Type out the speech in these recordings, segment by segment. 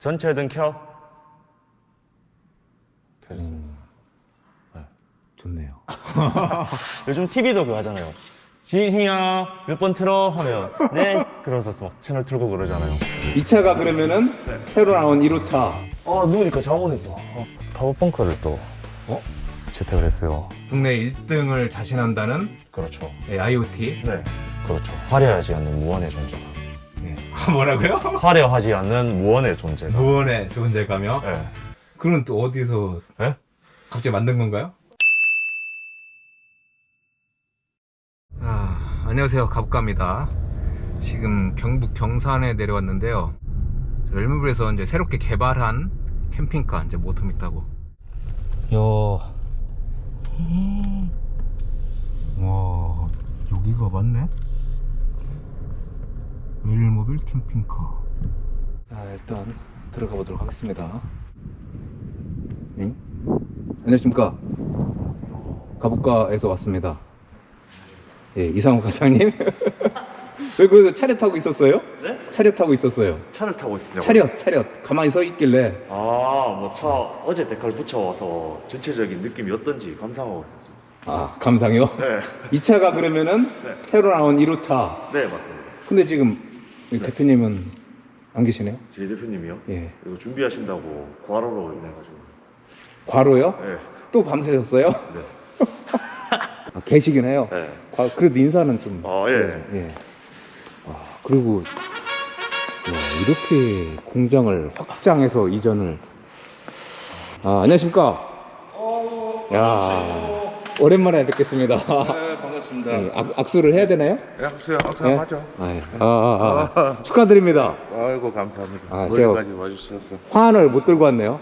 전체 등 켜. 켜졌습니다. 좋네요. 요즘 TV도 그거 하잖아요. 지희야 몇 번 틀어 하면 네 그러면서 막 채널 틀고 그러잖아요. 이 차가 그러면은 새로 나온 1호차. 아 누우니까 자원이 또 어, 파워펑크를 또 어? 채택을 했어요. 국내 1등을 자신한다는 그렇죠. IoT. 네. 그렇죠. 화려하지 않는 무언의 존재. 네. 뭐라고요? 화려하지 않는 무언의 존재가. 무언의 존재가며. 네. 그건 또 어디서 네? 갑자기 만든 건가요? 아, 안녕하세요. 갑갑니다. 지금 경북 경산에 내려왔는데요. 열무불에서 이제 새롭게 개발한 캠핑카 이제 모텀 있다고. 야, 와 여기가 맞네. 웰모빌 캠핑카. 자 일단 들어가 보도록 하겠습니다. 응? 안녕하십니까. 가복가에서 왔습니다. 예, 이상호 과장님. 왜 그 차렷 타고 있었어요? 네? 차렷 타고 있었어요. 차를 타고 있습니다. 차렷, 차렷. 가만히 서 있길래. 아, 뭐 차 어제 데칼 붙여와서 전체적인 느낌이 어떤지 감상하고 있었습니다. 아, 감상이요? 네. 이 차가 그러면은 네. 새로 나온 1호차. 네, 맞습니다. 근데 지금 이 대표님은 안 계시네요? 제 대표님이요. 예. 이거 준비하신다고 과로로 인해가지고. 과로요? 네. 또 밤새셨어요? 네. 아, 계시긴 해요. 네. 과- 그래도 인사는 좀. 아, 예. 예. 아, 그리고 야, 이렇게 공장을 확장해서 이전을. 아, 안녕하십니까? 야, 오랜만에 뵙겠습니다. 네, 반갑습니다. 예, 악, 악수를 해야 되나요? 약수요, 악수 예? 하죠. 아, 예. 아, 아, 아. 축하드립니다. 아이고 감사합니다. 아, 머리까지 와주셔서 화환을 못 들고 왔네요.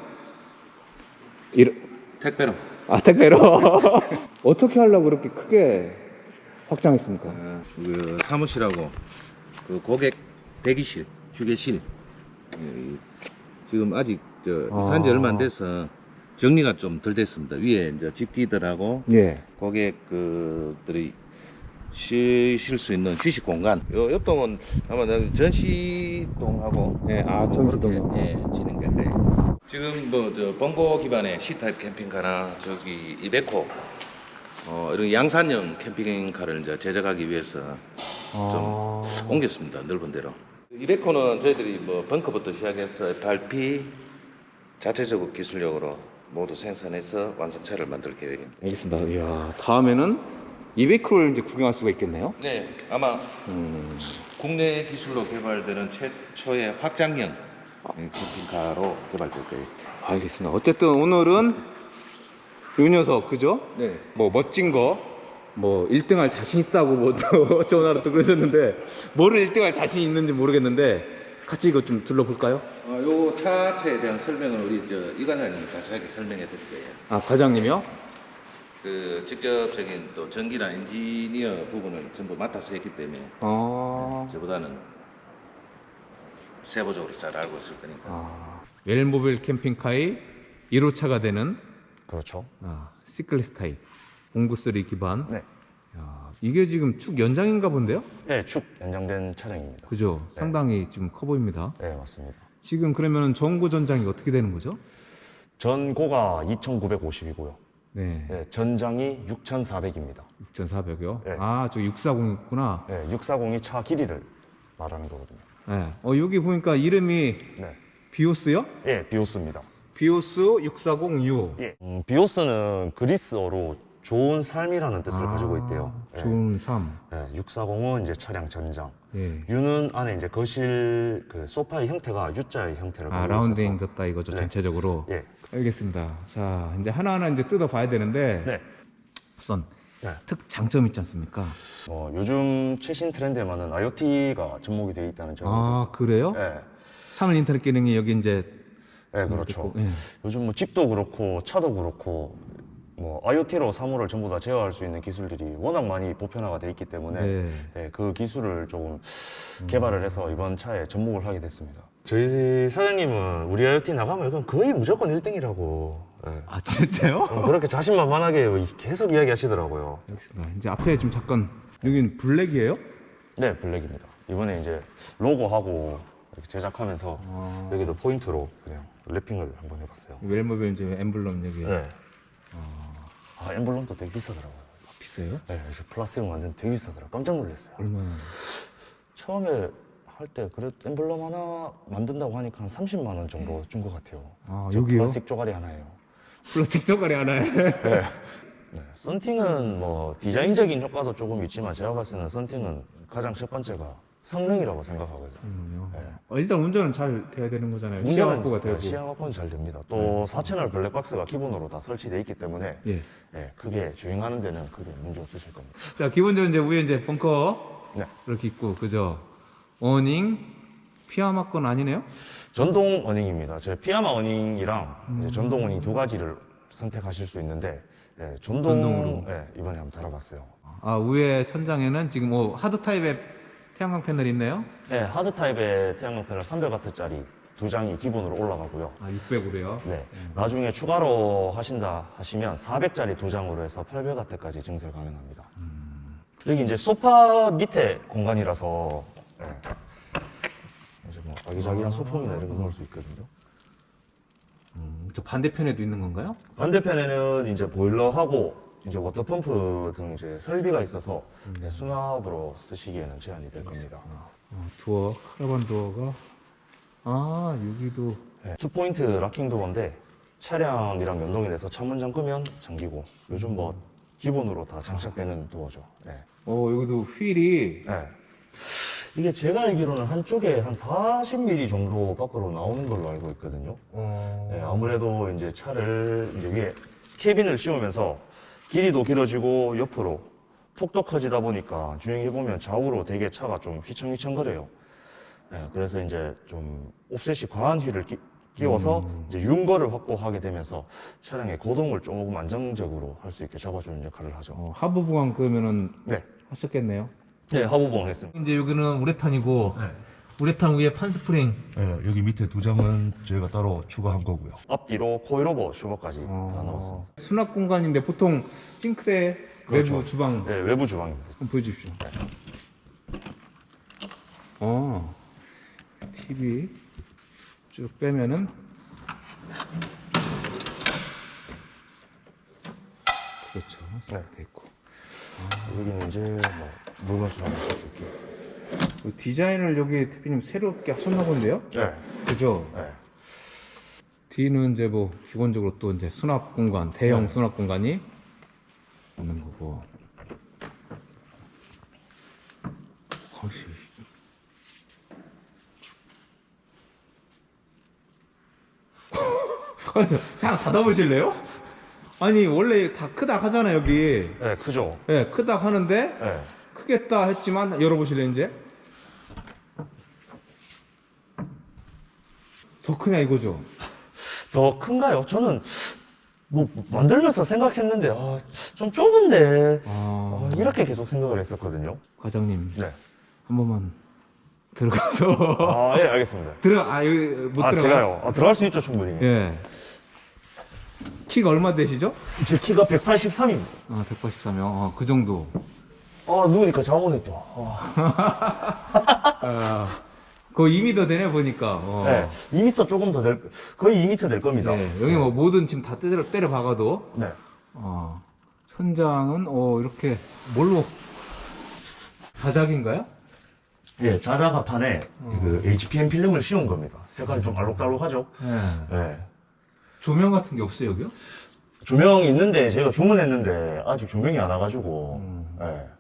이러, 택배로. 아, 택배로. 어떻게 하려고 그렇게 크게 확장했습니까? 어, 그 사무실하고 그 고객 대기실, 휴게실. 예, 지금 아직 저 아. 산지 얼마 안 돼서 정리가 좀 덜 됐습니다. 위에 이제 집기들하고 예. 고객들이 쉬실 수 있는 휴식 공간. 요 옆동은 아마 전시동하고 예, 아, 전시동. 예, 진행된대요. 지금 뭐저 번고 기반의 C타입 캠핑카나 저기 이베코 어, 이런 양산형 캠핑카를 이제 제작하기 위해서 아. 옮겼습니다. 넓은 데로. 이베코는 저희들이 뭐 벙커부터 시작해서 FRP 자체적으로 기술력으로 모두 생산해서 완성차를 만들 계획입니다. 알겠습니다. 이야, 다음에는 이베크를 이제 구경할 수가 있겠네요. 네, 아마 음. 국내 기술로 개발되는 최초의 확장형 캠핑카로 개발될 거예요. 알겠습니다. 어쨌든 오늘은 이 녀석, 그죠? 네. 뭐 멋진 거, 뭐 1등할 자신 있다고 뭐 전화로 또 그러셨는데 뭐를 1등할 자신 있는지 모르겠는데 같이 이거 좀 둘러볼까요? 어, 요 차체에 대한 설명을 우리 저 이관장님이 자세하게 설명해 드릴 거예요. 아 과장님이요? 그 직접적인 또 전기나 엔지니어 부분을 전부 맡아서 했기 때문에 아, 저보다는 세부적으로 잘 알고 있을 거니까. 아. 웰모빌 캠핑카의 1호차가 되는 그렇죠. 아, 시클리스 타입 공구3 기반. 네. 야, 이게 지금 축 연장인가 본데요? 네, 축 연장된 차량입니다. 그죠? 네. 상당히 지금 커 보입니다. 네, 맞습니다. 지금 그러면은 전고 전장이 어떻게 되는 거죠? 전고가 2,950이고요. 네. 네, 전장이 6,400입니다. 6,400요? 네. 아, 저 640 있구나. 네, 640이 차 길이를 말하는 거거든요. 네. 어, 여기 보니까 이름이 네. 비오스요? 예, 비오스입니다. 비오스 640U. 예. 음, 비오스는 그리스어로 좋은 삶이라는 뜻을 가지고 있대요. 예. 아, 좋은 삶. 예, 640은 이제 차량 전장. 예. U는 안에 이제 거실 그 소파의 형태가 U자의 형태를 아, 가지고 라운딩 있어서 졌다 이거죠, 네. 전체적으로. 예. 알겠습니다. 자, 이제 하나하나 이제 뜯어봐야 되는데, 네. 우선 네. 특 장점 있지 않습니까? 어, 요즘 최신 트렌드에 맞는 IoT가 접목이 되어 있다는 점이 아, 그래요? 예. 사물 인터넷 기능이 여기 이제 예, 그렇죠. 예. 요즘 뭐 집도 그렇고 차도 그렇고 뭐 IoT로 사물을 전부 다 제어할 수 있는 기술들이 워낙 많이 보편화가 돼 있기 때문에 네. 예, 그 기술을 조금 개발을 해서 이번 차에 접목을 하게 됐습니다. 저희 사장님은 우리 IoT 나가면 이건 거의 무조건 1등이라고 예. 아, 진짜요? 어, 그렇게 자신만만하게 계속 이야기하시더라고요. 알겠습니다. 이제 앞에 좀 잠깐 여긴 블랙이에요? 네, 블랙입니다. 이번에 이제 로고하고 이렇게 제작하면서 아. 여기도 포인트로 그냥 랩핑을 한번 해봤어요. 웰모빌 이제 엠블럼 여기 네. 아 엠블럼도 되게 비싸더라고요. 비싸요? 네, 그래서 플라스틱으로 만든 되게 비싸더라고요. 깜짝 놀랐어요. 얼마나? 처음에 할 때 그래 엠블럼 하나 만든다고 하니까 한 30만 원 정도 준 것 같아요. 아 저 여기요? 플라스틱 쪼가리 하나예요. 플라스틱 쪼가리 하나에. 네. 네, 썬팅은 뭐 디자인적인 효과도 조금 있지만 제가 봤을 때는 썬팅은 가장 첫 번째가 성능이라고 생각하거든요. 음, 네. 어, 일단 운전은 잘 돼야 되는 거잖아요. 시야 운전은 확보가 되고. 네, 시야 확보는 잘 됩니다. 또 4채널 블랙박스가 기본으로 다 설치되어 있기 때문에 예. 네, 그게 주행하는 데는 크게 문제 없으실 겁니다. 자 기본적으로 이제 위에 이제 벙커 네. 이렇게 있고 그죠? 어닝 피아마 건 아니네요? 전동 어닝입니다. 제 피아마 어닝이랑 이제 전동 어닝 두 가지를 선택하실 수 있는데 예, 전동 전동으로. 예, 이번에 한번 달아봤어요. 아 위에 천장에는 지금 뭐 하드 타입의 태양광 패널 있네요. 네, 하드 타입의 태양광 패널 300W짜리 두 장이 기본으로 올라가고요. 아 600으로요. 네, 나중에 추가로 하신다 하시면 400짜리 두 장으로 해서 800W까지 증설 가능합니다. 여기 이제 소파 밑에 공간이라서 예, 이제 뭐 아기자기한 소품이나 이런 거 넣을 수 있거든요. 음, 저 반대편에도 있는 건가요? 반대편에는 이제 보일러하고 이제 워터펌프 등 이제 설비가 있어서 네, 수납으로 쓰시기에는 제한이 될 겁니다. 어, 도어 카라반 도어가 아 여기도 네, 투포인트 락킹 도어인데 차량이랑 연동이 돼서 차문장 끄면 잠기고 요즘 뭐 기본으로 다 장착되는 도어죠. 네. 어 여기도 휠이 네. 이게 제가 알기로는 한쪽에 한 40mm 정도 밖으로 나오는 걸로 알고 있거든요. 어... 네, 아무래도 이제 차를 이제 위에 캐빈을 씌우면서 길이도 길어지고 옆으로 폭도 커지다 보니까 주행해 보면 좌우로 되게 차가 좀 휘청휘청거려요. 네, 그래서 이제 좀 옵셋이 과한 휠을 끼, 끼워서 이제 윤거를 확보하게 되면서 차량의 고동을 조금 안정적으로 할 수 있게 잡아주는 역할을 하죠. 어, 하부 보강 그러면은 네, 하셨겠네요. 네 하부봉 했습니다. 이제 여기는 우레탄이고 우레탄 위에 판스프링 네, 여기 밑에 두 장은 저희가 따로 추가한 거고요. 앞뒤로 코일오버 슈버까지 다 넣었습니다. 수납 공간인데 보통 싱크대 그렇죠. 외부 주방 네, 외부 주방입니다. 한번 보여주십시오. 어, TV 쭉 빼면은 그렇죠. 네. 돼 있고. 여기는 이제 뭐 물건 수납하실 수 있게. 그 디자인을 여기 대표님 새롭게 하셨나 본데요? 네, 그죠? 네. 뒤는 이제 뭐 기본적으로 또 이제 수납 공간, 대형 네. 수납 공간이 있는 거고. 그래서 잠깐 닫아보실래요? 아니 원래 다 크다 하잖아 여기. 네, 크죠. 예, 네, 크다 하는데 네. 크겠다 했지만 열어보실래요 이제? 더 크냐 이거죠? 더 큰가요? 저는 뭐 만들면서 생각했는데 아, 좀 좁은데 아, 아, 이렇게 계속 생각을 했었거든요. 과장님 네. 한 번만 들어가서 아, 예, 알겠습니다. 들어 아 여기 못 아, 들어가. 제가요. 아, 들어갈 수 있죠, 충분히. 예. 키가 얼마 되시죠? 제 키가 183입니다. 아 183명. 아, 그 정도. 아, 누우니까 자원해 또. 아, 아, 거의 2m 되네 보니까. 어. 네. 2m 조금 더 될, 거의 2m 될 겁니다. 네, 여기 뭐 뭐든 지금 다 때려 때려 박아도 네. 어, 천장은 어 이렇게 뭘로 다작인가요? 예, 자자가판에 그 HPM 필름을 씌운 겁니다. 색깔이 좀 알록달록하죠? 네. 네. 조명 같은 게 없어요 여기요? 조명 있는데 제가 주문했는데 아직 조명이 안 와가지고 음. 예.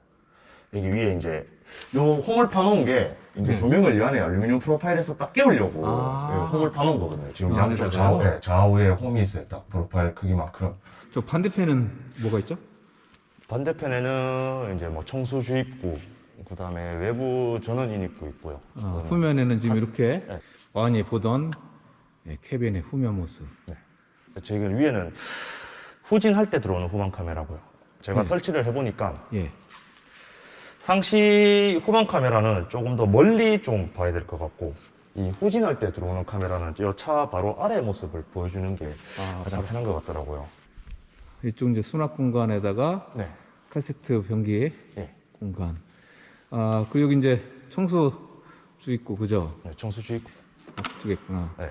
여기 위에 이제 요 홈을 파놓은 게 이제 네. 조명을 이 안에 알루미늄 프로파일에서 딱 깨우려고 아. 예, 홈을 파놓은 거거든요. 지금 아, 양쪽? 좌우, 예, 좌우에 홈이 있어요. 딱 프로파일 크기만큼. 저 반대편은 뭐가 있죠? 반대편에는 이제 뭐 청수 주입구, 그 다음에 외부 전원 인 입구 있고요. 어, 그거는- 후면에는 지금 이렇게 네. 많이 보던 예, 케빈의 후면 모습. 지금 위에는 후진할 때 들어오는 후방 카메라고요. 제가 음. 설치를 해보니까 예. 상시 후방 카메라는 조금 더 멀리 좀 봐야 될 것 같고 이 후진할 때 들어오는 카메라는 이 차 바로 아래 모습을 보여주는 게 아, 가장 편한 것 같더라고요. 이쪽 이제 수납 공간에다가 네. 카세트 변기 예. 공간. 아, 그리고 이제 청소 있고 그죠? 네, 청수주 있고. 두개 있구나. 네.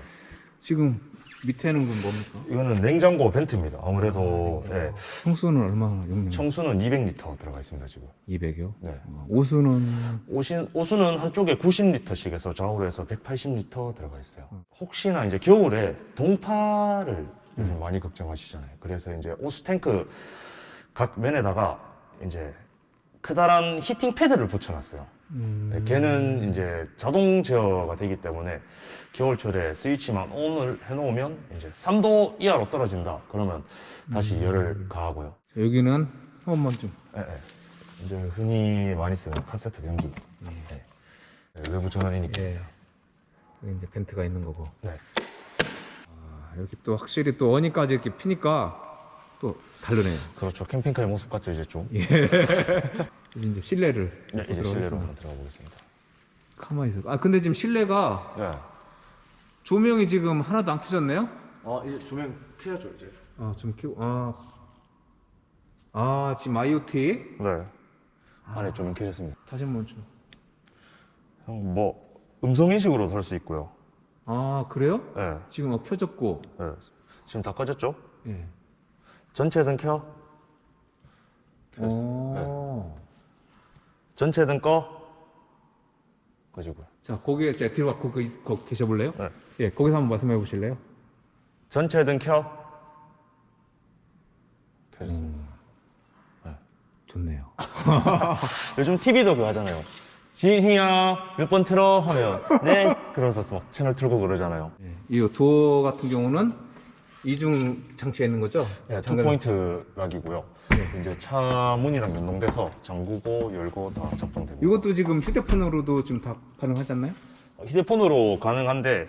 지금 밑에는 건 뭡니까? 이거는 냉장고 벤트입니다. 아무래도 예, 청소는 얼마나 용량? 청수는 200리터 들어가 있습니다 지금. 200여. 네. 오수는 오신, 오수는 한쪽에 90리터씩 해서 좌우로 해서 180리터 들어가 있어요. 음. 혹시나 이제 겨울에 동파를 요즘 많이 걱정하시잖아요. 그래서 이제 오수 탱크 각 면에다가 이제 크다란 히팅 패드를 붙여놨어요. 음... 네, 걔는 이제 자동 제어가 되기 때문에 겨울철에 스위치만 ON을 해놓으면 이제 3도 이하로 떨어진다. 그러면 다시 음. 열을 가하고요. 자, 여기는 한 번만 좀. 예, 예. 이제 흔히 많이 쓰는 카세트 변기. 예. 예, 외부 전원이니까. 예. 여기 이제 벤트가 있는 거고. 네. 아, 여기 또 확실히 또 어니까지 이렇게 피니까 또 다르네요. 그렇죠. 캠핑카의 모습 같죠, 이제 좀. 예. 이제 이제 실내를 네, 이제 들어가겠습니다. 실내로 한번 들어가 보겠습니다. 가만히 있어. 아 근데 지금 실내가 네. 조명이 지금 하나도 안 켜졌네요. 아, 이제 조명 켜야죠, 이제. 아 좀 켜고 아. 아 지금 IoT 네. 안에 조명 켜졌습니다. 다시 한번 좀. 형, 뭐, 음성 인식으로도 할수 있고요. 아 그래요? 네. 지금 어, 켜졌고. 네. 지금 다 꺼졌죠? 예. 전체 등 켜. 켰어요. 어. 전체 등 꺼. 꺼지고요. 자 거기에 제가 뒤로 가 거기, 거기 계셔볼래요? 네. 예 거기서 한번 말씀해 보실래요? 전체 등 켜. 켜졌습니다. 좋네요. 요즘 TV도 그거 하잖아요. 지희야, 몇 번 틀어? 하면, 네. 그러면서 막 채널 틀고 그러잖아요. 예. 이 도어 같은 경우는 이중 장치에 있는 거죠? 네, 잠깐- 투포인트 락이고요. 네. 이제 차 문이랑 연동돼서 잠그고 열고 다 작동되고. 이것도 지금 휴대폰으로도 지금 다 가능하지 않나요? 휴대폰으로 가능한데,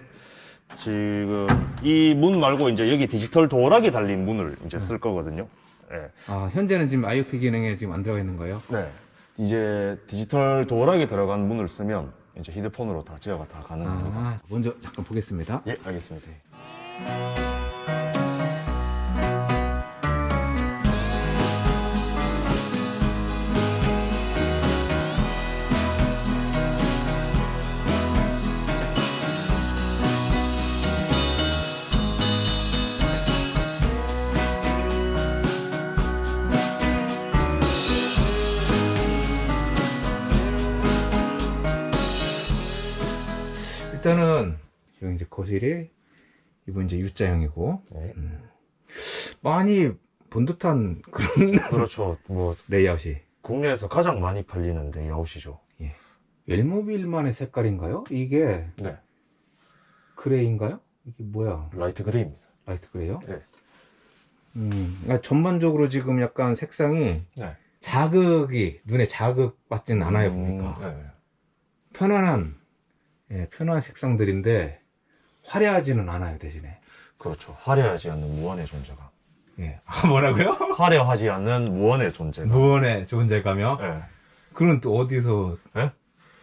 지금 이 문 말고 이제 여기 디지털 도어락이 달린 문을 이제 쓸 거거든요. 네. 아 현재는 지금 IoT 기능에 지금 안 들어가 있는 거예요? 네. 이제 디지털 도어락이 들어간 문을 쓰면 이제 휴대폰으로 다 제어가 다 가능합니다. 아 먼저 잠깐 보겠습니다. 예, 알겠습니다. 일단은 여기 이제 거실이 이번 이제 U자형이고 네. 많이 본 듯한 그런 그렇죠. 뭐 레이아웃이 국내에서 가장 많이 팔리는 레이아웃이죠. 웰모빌만의 색깔인가요? 이게 네. 그레이인가요? 이게 뭐야? 라이트 그레이입니다. 라이트 그레이요? 네. 음, 그러니까 전반적으로 지금 약간 색상이 네. 자극이 눈에 자극 받지는 않아요 보니까 음, 네. 편안한 예, 편안한 색상들인데 화려하지는 않아요 대신에 그렇죠. 화려하지 않는 무언의 존재감. 예. 아 뭐라고요? 화려하지 않는 무언의 존재감. 무언의 존재감이요? 네. 그건 또 어디서 네?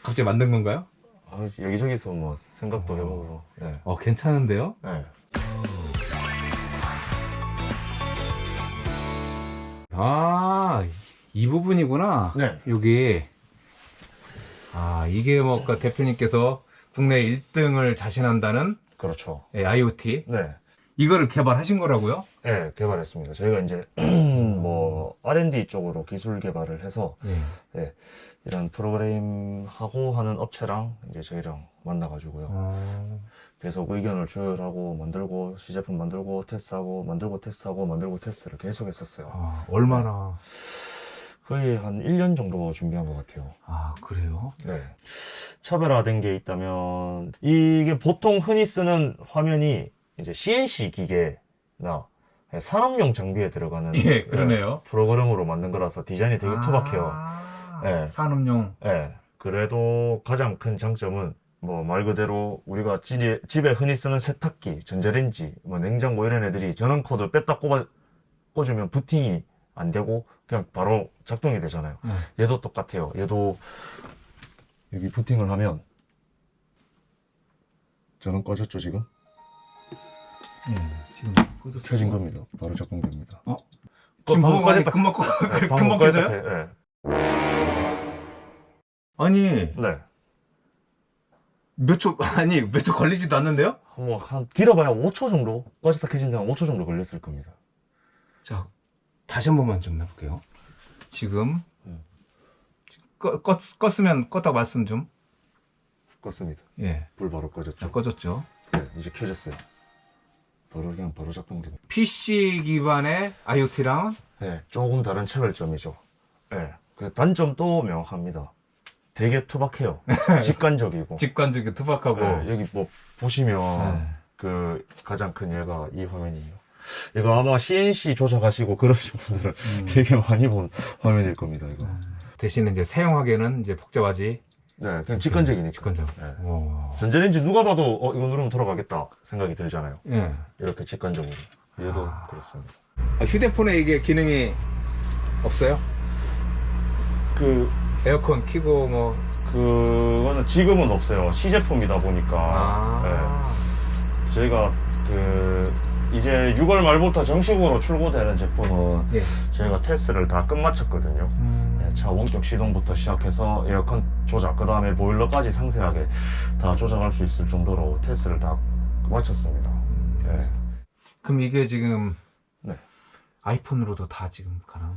갑자기 만든 건가요? 아, 여기저기서 뭐 생각도 해보고. 네. 어 괜찮은데요? 네. 아, 이 부분이구나. 네. 여기. 아, 이게 뭐, 아까 대표님께서 국내 1등을 자신한다는 그렇죠. 예, IoT. 네. 이거를 개발하신 거라고요? 네, 개발했습니다. 저희가 이제 뭐 R&D 쪽으로 기술 개발을 해서 예. 네, 이런 프로그램 하고 하는 업체랑 이제 저희랑 만나가지고요. 어, 계속 의견을 조율하고 만들고 시제품 만들고 테스트하고 만들고 테스트하고 만들고 테스트를 계속 했었어요. 아, 얼마나. 거의 한 1년 정도 준비한 것 같아요. 아, 그래요? 네. 차별화된 게 있다면 이게 보통 흔히 쓰는 화면이 이제 CNC 기계나 산업용 장비에 들어가는 예, 그러네요. 네, 프로그램으로 만든 거라서 디자인이 되게 투박해요. 아, 네. 산업용. 네. 그래도 가장 큰 장점은 뭐 말 그대로 우리가 지- 집에 흔히 쓰는 세탁기, 전자레인지, 뭐 냉장고 이런 애들이 전원 코드 뺐다 꼽아 꽂으면 부팅이 안 되고 그냥 바로 작동이 되잖아요. 네. 얘도 똑같아요. 얘도 여기 부팅을 하면 전원 꺼졌죠 지금? 예, 지금 꽂았어요. 켜진 겁니다. 바로 작동됩니다. 어? 그 지금 방금 꺼졌다. 금방, 꺼, 네, 금방 켜져요? 꺼졌다. 네. 아니, 네. 몇 초, 아니, 몇 초 걸리지도 않는데요? 뭐, 한, 길어봐야 5초 정도? 까지 켜진 데 한 5초 정도 걸렸을 겁니다. 자, 다시 한 번만 좀 해볼게요. 지금, 껐, 껐 으면 껐다고 말씀 좀. 껐습니다. 예. 불 바로 자, 꺼졌죠. 꺼졌죠. 네, 이제 켜졌어요. 바로 그냥 바로 작동됩니다. PC 기반의 IoT랑 네, 조금 다른 차별점이죠. 네, 그 단점도 명확합니다. 되게 투박해요. 직관적이고. 직관적이고 투박하고. 네, 여기 뭐 보시면 네. 그 가장 큰 예가 이 화면이에요. 이거 아마 CNC 조작하시고 그러신 분들은 음. 되게 많이 본 화면일 겁니다. 이거. 대신에 이제 사용하기에는 이제 복잡하지. 네, 그냥 직관적이니까. 직관적. 네. 오. 전자레인지 누가 봐도 어, 이거 누르면 돌아가겠다 생각이 들잖아요. 예. 이렇게 직관적으로. 얘도 아. 그렇습니다. 아, 휴대폰에 이게 기능이 없어요? 그 에어컨 키고 뭐. 그거는 지금은 없어요. 시제품이다 보니까 아. 네. 저희가 그 이제 6월 말부터 정식으로 출고되는 제품은 예. 저희가 테스트를 다 끝마쳤거든요. 음. 네, 차 원격 시동부터 시작해서 에어컨 조작, 그 다음에 보일러까지 상세하게 다 조작할 수 있을 정도로 테스트를 다 마쳤습니다. 네. 그럼 이게 지금 네. 아이폰으로도 다 지금 가능?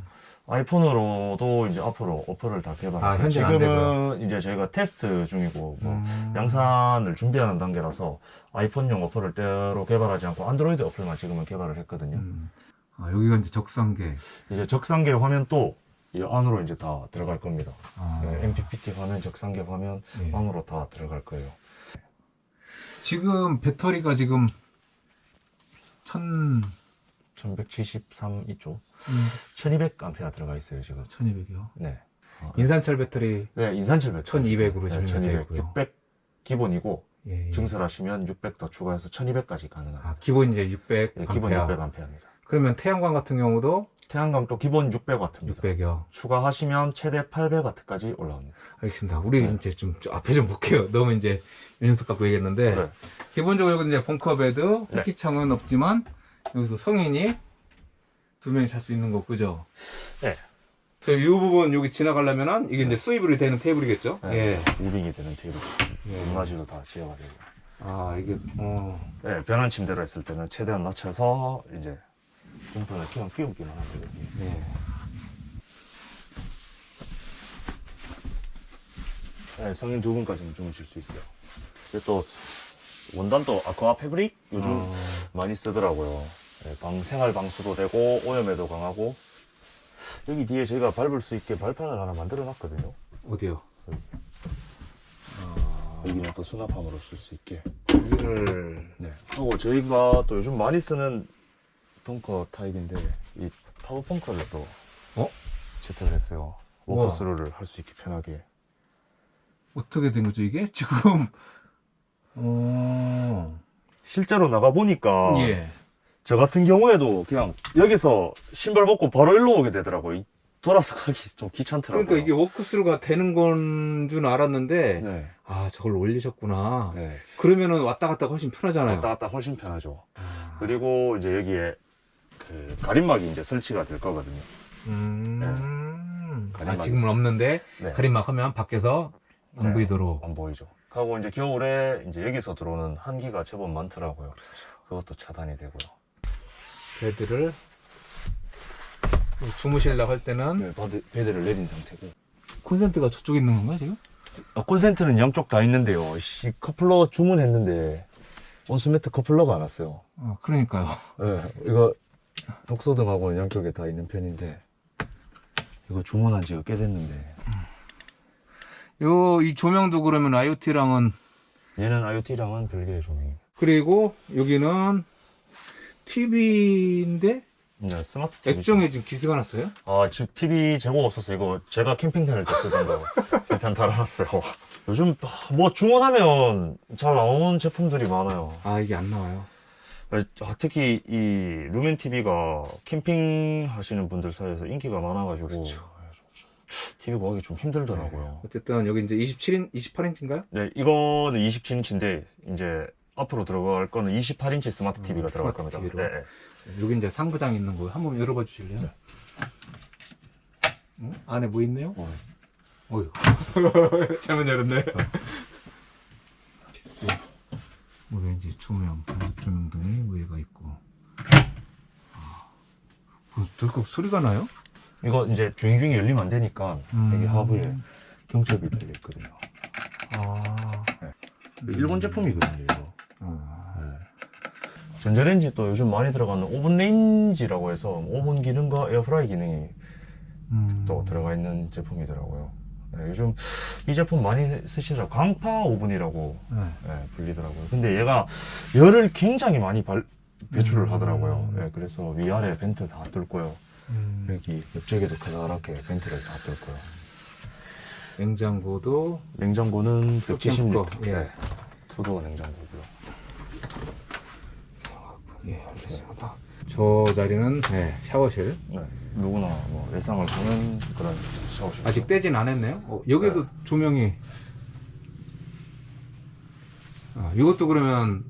아이폰으로도 이제 앞으로 어플을 다 개발하고 아, 현재는 안 지금은 이제 저희가 테스트 중이고 뭐 음. 양산을 준비하는 단계라서 아이폰용 어플을 따로 개발하지 않고 안드로이드 어플만 지금은 개발을 했거든요. 음. 아, 여기가 이제 적상계. 이제 적상계 화면도 이 안으로 이제 다 들어갈 겁니다. 아. 네, MPPT 화면, 적상계 화면 예. 안으로 다 들어갈 거예요. 지금 배터리가 지금 천, 1173 이쪽 음. 1200A 들어가 있어요 지금. 1200이요. 네. 인산철 배터리 네 인산철 배터리 1200으로 네, 지금 되어 1200, 있고요. 600 기본이고 예, 예. 증설하시면 600 더 추가해서 1200까지 가능합니다. 아, 기본 이제 600. 네, 기본 암페어. 600A입니다. 그러면 태양광 같은 경우도 태양광도 기본 600W입니다. 600이요. 추가하시면 최대 800W까지 올라옵니다. 알겠습니다. 우리 네. 이제 좀, 좀 앞에 좀 볼게요. 너무 이제 윤석 갖고 얘기했는데 네. 기본적으로 이제 벙커 베드, 네. 호기창은 없지만 여기서 성인이 두 명이 잘 수 있는 거 그죠? 네. 자, 이 부분 여기 지나가려면은 이게 이제 수입으로 되는 테이블이겠죠? 네, 예. 무빙이 되는 테이블. 예. 높낮이도 다 지어가 되고. 아 이게 어. 네, 변환 침대로 했을 때는 최대한 낮춰서 이제 동편을 그냥 끼우기만 하면 되거든요. 예. 네, 성인 두 분까지는 주무실 수 있어요. 근데 또 원단도 아쿠아 패브릭 요즘 어. 많이 쓰더라고요. 네, 방 생활 방수도 되고 오염에도 강하고 여기 뒤에 저희가 밟을 수 있게 발판을 하나 만들어 놨거든요. 어디요? 아, 여기는 또 수납함으로 쓸 수 있게. 여기를 네. 하고 저희가 또 요즘 많이 쓰는 벙커 타입인데 이 파워 벙커를 또 어? 제트를 했어요. 우와. 워크스루를 할 수 있게 편하게. 어떻게 된 거죠 이게? 지금 어. 실제로 나가 보니까 예. 저 같은 경우에도 그냥 여기서 신발 벗고 바로 일로 오게 되더라고요. 이- 돌아서 가기 좀 귀찮더라고요. 그러니까 이게 워크스루가 되는 건 줄 알았는데 네. 아 저걸 올리셨구나. 네. 그러면은 왔다 갔다 훨씬 편하잖아요. 왔다 갔다 훨씬 편하죠. 아. 그리고 이제 여기에 그 가림막이 이제 설치가 될 거거든요. 음. 네. 아, 지금은. 없는데 네. 가림막 하면 밖에서 안 네. 보이도록. 안 보이죠. 하고 이제 겨울에 이제 여기서 들어오는 한기가 제법 많더라고요. 그것도 차단이 되고요. 베드를 주무시려고 할 때는 네, 베드, 베드를 내린 상태고. 콘센트가 저쪽에 있는 건가요 지금? 아, 콘센트는 양쪽 다 있는데요. 씨, 커플러 주문했는데 온수매트 커플러가 안 왔어요. 어, 그러니까요. 네, 이거 독소등하고는 양쪽에 다 있는 편인데 이거 주문한 지가 꽤 됐는데 요 이 조명도 그러면 IoT랑은 얘는 IoT랑은 별개의 조명입니다. 그리고 여기는 TV인데 네, 스마트 TV. 액정에 지금 기스가 났어요? 아, 지금 TV 재고가 없어서 이거 제가 캠핑 다닐 때 쓰던 거 일단 달아놨어요. 요즘 뭐 주문하면 잘 나오는 제품들이 많아요. 아 이게 안 나와요. 아, 특히 이 루멘 TV가 캠핑 하시는 분들 사이에서 인기가 많아가지고 그렇죠. TV 구하기 좀 힘들더라고요. 어쨌든 여기 이제 27인 28인치인가요? 네, 이거는 27인치인데 이제 앞으로 들어갈 거는 28인치 스마트 TV가 음, 들어갈 스마트 겁니다. TV 로. 네, 여기 이제 상부장 있는 거 한번 열어봐 주실래요? 네. 어? 안에 뭐 있네요? 어, 어휴 잘못 열었네. 오렌지 조명, 반죽 조명 등의 무예가 있고. 아, 뭐 들컥 소리가 나요? 이거 이제 주행 중에 열리면 안 되니까 음. 여기 하부에 경첩이 달려 있거든요. 아, 그 일본 제품이거든요, 이거. 아, 네. 전자레인지 또 요즘 많이 들어가는 오븐 레인지라고 해서 오븐 기능과 에어프라이 기능이 음. 또 들어가 있는 제품이더라고요. 네, 요즘 이 제품 많이 쓰시더라고요. 광파 오븐이라고 네. 네, 불리더라고요. 근데 얘가 열을 굉장히 많이 발- 배출을 음. 하더라고요. 네, 그래서 위아래 벤트 다 뚫고요. 음. 여기 옆쪽에도 커다랗게 벤트를 다 뚫고요. 냉장고도 냉장고는 176. 캠프 거, 예. 네, 투도어 냉장고고요. 예, 알겠습니다. 저 자리는 네, 샤워실. 네, 누구나 뭐 일상을 보는 그런 샤워실. 아직 떼진 않았네요. 어, 여기도 네. 조명이. 아, 이것도 그러면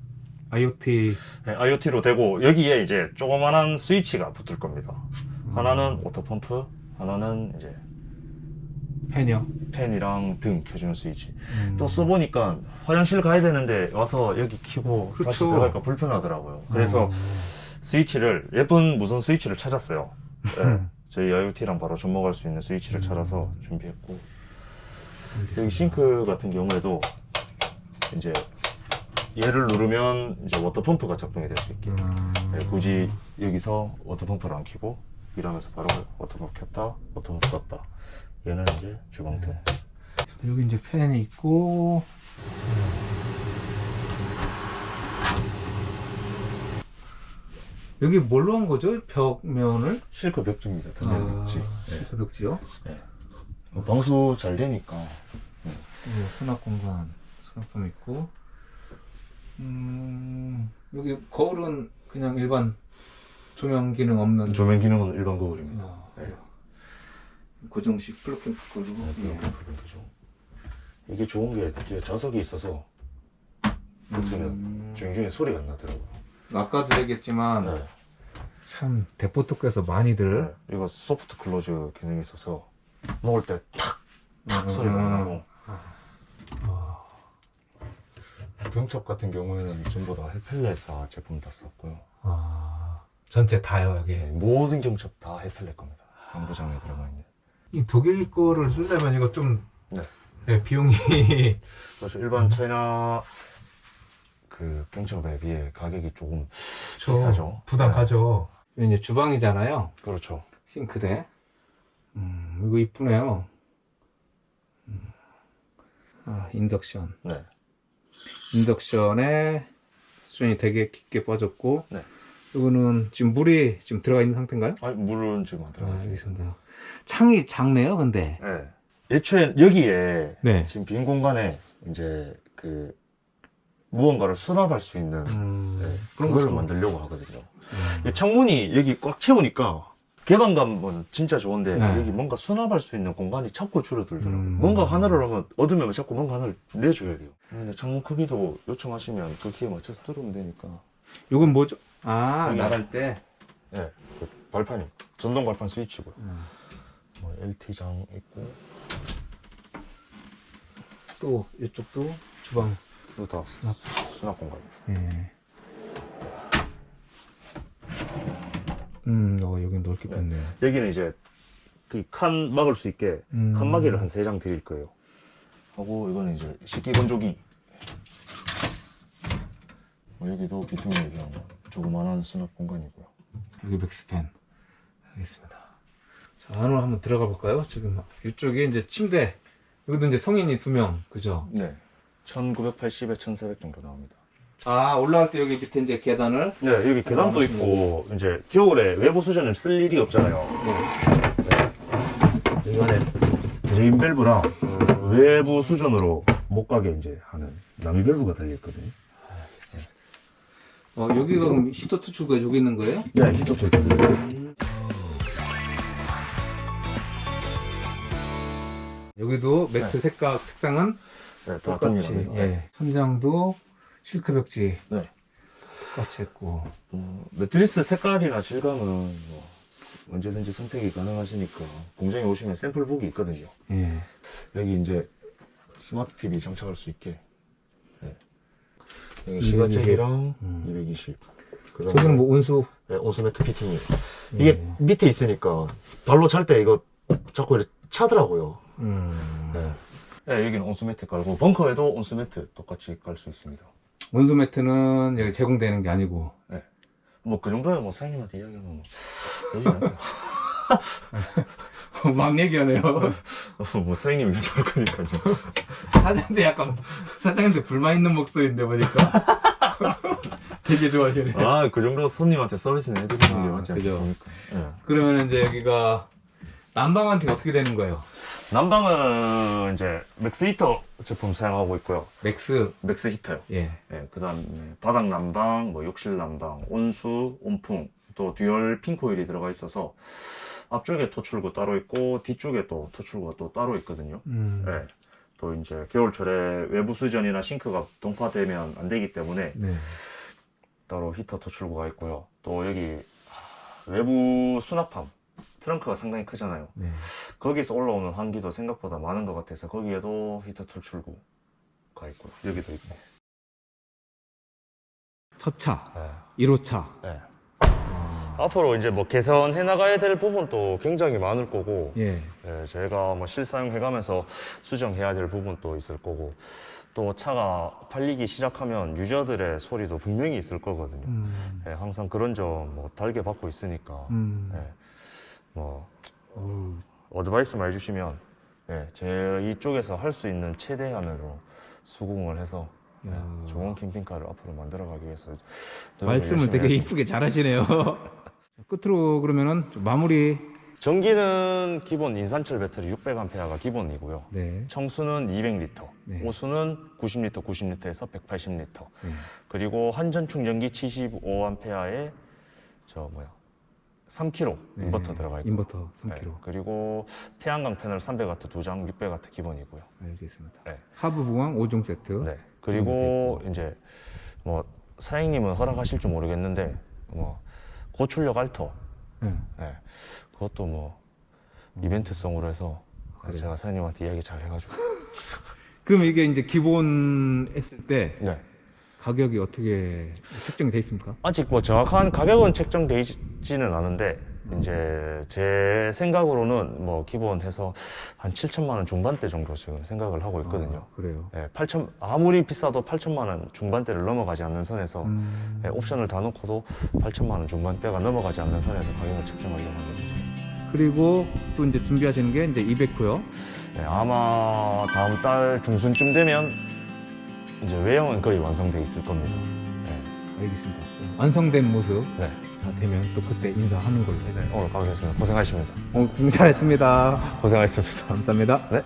IoT 네, IoT로 되고 여기에 이제 조그만한 스위치가 붙을 겁니다. 하나는 워터펌프, 하나는 이제 팬이요. 팬이랑 등 켜주는 스위치. 음. 또 써보니까 화장실 가야 되는데 와서 여기 다시 그렇죠. 들어갈까 불편하더라고요. 그래서 어. 스위치를 예쁜 무선 스위치를 찾았어요. 네, 음. 저희 IoT랑 바로 접목할 수 있는 스위치를 음. 찾아서 준비했고 알겠습니다. 여기 싱크 같은 경우에도 이제 얘를 누르면 이제 워터펌프가 작동이 될 수 있게 음. 네, 굳이 여기서 워터펌프를 안 켜고 이러면서 바로 워터펌프 켰다 워터펌프 껐다. 얘는 이제 주방등 여기 이제 팬이 있고. 여기 뭘로 한 거죠? 벽면을? 실크 벽지입니다. 아, 벽지. 실크 벽지요? 뭐 방수 잘 되니까. 여기 수납 공간 수납품 있고. 음 여기 거울은 그냥 일반 조명 기능 없는 조명 기능은 일반 거울입니다 아, 네. 고정식 플러킹 거울 네, 예. 이게 좋은 게 뒤에 자석이 있어서 붙으면 음. 주행 중에 소리가 안 나더라고요 아까도 얘기했지만 네. 참 대포특에서 많이들 네. 이거 소프트 클로즈 기능이 있어서 먹을 때 탁! 탁 음. 소리가 안 나고 아, 병첩 같은 경우에는 전부 다 헬펠레사 제품 다 썼고요 아, 전체 다요 여기. 네, 모든 경첩 다 헬펠레 겁니다. 상부장에 들어가 있는. 이 독일 거를 쓰려면 이거 좀 네. 네, 비용이. 그래서 일반 차이나 그 경첩에 비해 가격이 조금 저 비싸죠. 부담 네. 가죠 이제 주방이잖아요. 그렇죠. 싱크대. 음 이거 이쁘네요. 음. 아 인덕션. 네. 인덕션에 수전이 되게 깊게 빠졌고 네. 이거는 지금 물이 지금 들어가 있는 상태인가요? 아니, 물은 지금 안 들어가 아, 있습니다 알겠습니다 창이 작네요 근데 네. 애초에 여기에 네. 지금 빈 공간에 이제 그 무언가를 수납할 수 있는 음, 네, 그런 걸 만들려고 하거든요. 음. 이 창문이 여기 꽉 채우니까 개방감은 진짜 좋은데 네. 여기 뭔가 수납할 수 있는 공간이 자꾸 줄어들더라고요. 음. 뭔가 하나를 하면 얻으면 자꾸 뭔가 하나를 내줘야 돼요. 근데 창문 크기도 요청하시면 그 키에 맞춰서 뚫으면 되니까. 이건 뭐죠? 아 여기. 나갈 때 네, 그 발판이 전동 발판 스위치고요. 음. 뭐 LT장 있고 또 이쪽도 주방 이거 다 수납. 수납 공간. 예. 음, 어, 여기 넓게 네. 뺐네요. 여기는 이제 그 칸 막을 수 있게 음. 칸막이를 한 세 장 드릴 거예요. 하고 이거는 이제 식기 건조기. 뭐 여기도 비투미 그냥 조그만한 수납 공간이고요. 여기 맥스팬. 알겠습니다. 자, 안으로 한번 들어가 볼까요? 지금 이쪽에 이제 침대. 여기도 이제 성인이 두 명, 그죠? 네. 1980에 1400 정도 나옵니다. 아, 올라갈 때 여기 밑에 이제 계단을. 네, 여기 계단도 아, 있고 이제 겨울에 외부 수전을 쓸 일이 없잖아요. 네. 이 안에 드레인 밸브랑 외부 수전으로 못 가게 이제 하는 나미 밸브가 달려 있거든요. 어, 여기가 그럼 히터 투출구가 여기 있는 거예요? 네, 히터 돌거든요. 여기도 매트 색각, 색상은 네, 다 똑같이. 동일합니다. 예. 천장도 실크 벽지 네. 똑같이 했고. 음, 매트리스 색깔이나 질감은 뭐 언제든지 선택이 가능하시니까 공장에 오시면 샘플북이 있거든요. 예. 여기 이제 스마트 TV 장착할 수 있게 네. 여기 시가잭이랑 음. 220. 그 저기는 뭐 운수 네, 온수 매트 피팅이. 이게 음. 밑에 있으니까 발로 찰 때 이거 자꾸 이렇게 차더라고요. 음. 네. 네, 여기는 온수 매트 깔고 벙커에도 온수 매트 똑같이 깔 수 있습니다. 운수 매트는 여기 제공되는 게 아니고 뭐그 정도야 뭐 사장님한테 이야기하면 뭐 되지? 막 얘기하네요. 뭐 사장님이 결정할 거니까요. 사장한테 약간 사장한테 불만 있는 목소리인데 보니까 되게 좋아하시네. 아, 그 정도 손님한테 서비스는 해드리는 게 아, 맞지 그죠. 않겠습니까? 예. 그러면 이제 여기가 난방한테 어떻게 되는 거예요? 난방은 이제 맥스 히터 제품 사용하고 있고요. 맥스 맥스 히터요. 예. 예, 그 다음에 바닥 난방, 뭐 욕실 난방, 온수, 온풍, 또 듀얼 핀코일이 들어가 있어서 앞쪽에 토출구 따로 있고 뒤쪽에 또 토출구가 또 따로 있거든요. 음. 예. 또 이제 겨울철에 외부 수전이나 싱크가 동파되면 안 되기 때문에 네. 따로 히터 토출구가 있고요. 또 여기 하, 외부 수납함 트렁크가 상당히 크잖아요. 네. 거기서 올라오는 환기도 생각보다 많은 것 같아서 거기에도 히터 토출구가 있고요. 여기도 있고. 첫 차, 네. 1호차. 네. 앞으로 이제 뭐 개선해 나가야 될 부분도 굉장히 많을 거고, 예. 예, 저희가 뭐 실사용해가면서 수정해야 될 부분도 있을 거고, 또 차가 팔리기 시작하면 유저들의 소리도 분명히 있을 거거든요. 음. 예, 항상 그런 점뭐 달게 받고 있으니까, 음. 예, 뭐 어우, 어드바이스만 해주시면, 예, 저희 쪽에서 할 수 있는 최대한으로 수긍을 해서 예, 야. 좋은 캠핑카를 앞으로 만들어가기 위해서 노력을 말씀을 열심히 되게 하겠습니다. 이쁘게 잘하시네요. 끝으로 그러면은 좀 마무리. 전기는 기본 인산철 배터리 600A가 기본이고요. 네. 청수는 200리터, 네. 오수는 90리터, 90리터에서 180리터. 네. 그리고 한전 충전기 75A에 저 뭐야 3kg 네. 인버터 들어가 있고. 인버터 3kg. 네. 그리고 태양광 패널 300W 두 장, 600W 기본이고요. 알겠습니다. 네. 하부 부강 5종 세트. 네. 그리고 이제 뭐 사장님은 허락하실지 모르겠는데 뭐 고출력 알터 네. 네. 그것도 뭐 이벤트성으로 해서 그래요? 제가 사장님한테 이야기 잘 해가지고 그러면 이게 이제 기본 했을 때 네. 가격이 어떻게 책정이 돼 있습니까? 아직 뭐 정확한 가격은 책정되어 있지는 않은데 이제 제 생각으로는 뭐 기본 해서 한 7천만 원 중반대 정도 지금 생각을 하고 있거든요. 아, 그래요. 네, 8천 아무리 비싸도 8천만 원 중반대를 넘어가지 않는 선에서 음. 네, 옵션을 다 놓고도 8천만 원 중반대가 넘어가지 않는 선에서 가격을 책정하려고 합니다. 그리고 또 이제 준비하시는 게 이제 200호요. 네, 아마 다음 달 중순쯤 되면 이제 외형은 거의 완성돼 있을 겁니다. 네, 알겠습니다. 완성된 모습 네, 다 되면 또 그때 인사하는 걸로. 네, 오늘 가보겠습니다. 고생하십니다. 오늘 공부 잘했습니다. 고생하셨습니다. 감사합니다. 네.